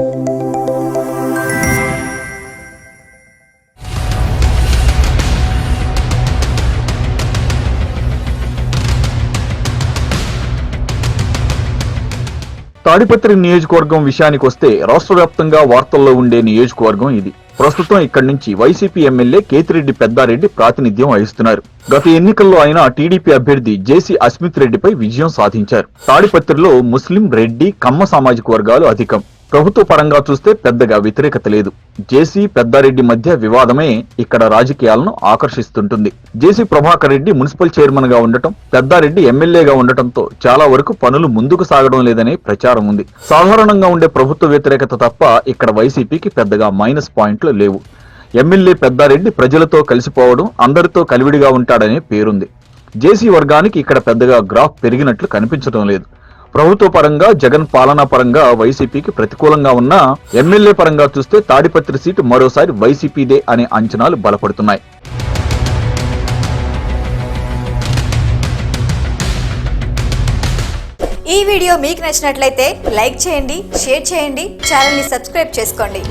తాడిపత్రి నియోజకవర్గం విషయానికి వస్తే రాష్ట్ర వ్యాప్తంగా వార్తల్లో ఉండే నియోజకవర్గం ఇది. ప్రస్తుతం ఇక్కడి నుంచి వైసీపీ ఎమ్మెల్యే కేతిరెడ్డి పెద్దారెడ్డి ప్రాతినిధ్యం వహిస్తున్నారు. గత ఎన్నికల్లో ఆయన టీడీపీ అభ్యర్థి జేసీ అస్మిత్ రెడ్డిపై విజయం సాధించారు. తాడిపత్రిలో ముస్లిం రెడ్డి కమ్మ సామాజిక వర్గాలు అధికం. ప్రభుత్వ పరంగా చూస్తే పెద్దగా వ్యతిరేకత లేదు. జేసీ పెద్దారెడ్డి మధ్య వివాదమే ఇక్కడ రాజకీయాలను ఆకర్షిస్తుంటుంది. J C Prabhakar Reddy municipal చైర్మన్గా ఉండటం పెద్దారెడ్డి ఎమ్మెల్యేగా ఉండటంతో చాలా వరకు పనులు ముందుకు సాగడం లేదనే ప్రచారం ఉంది. సాధారణంగా ఉండే ప్రభుత్వ వ్యతిరేకత తప్ప ఇక్కడ వైసీపీకి పెద్దగా మైనస్ పాయింట్లు లేవు. ఎమ్మెల్యే పెద్దారెడ్డి ప్రజలతో కలిసిపోవడం అందరితో కలివిడిగా ఉంటాడనే పేరుంది. జేసీ వర్గానికి ఇక్కడ పెద్దగా గ్రాఫ్ పెరిగినట్లు కనిపించడం లేదు. ప్రభుత్వ పరంగా జగన్ పాలనా పరంగా వైసీపీకి ప్రతికూలంగా ఉన్నా ఎమ్మెల్యే పరంగా చూస్తే తాడిపత్రి సీటు మరోసారి వైసీపీదే అనే అంచనాలు బలపడుతున్నాయి. ఈ వీడియో మీకు నచ్చినట్లయితే లైక్ చేయండి షేర్ చేయండి ఛానల్ని సబ్స్క్రైబ్ చేసుకోండి.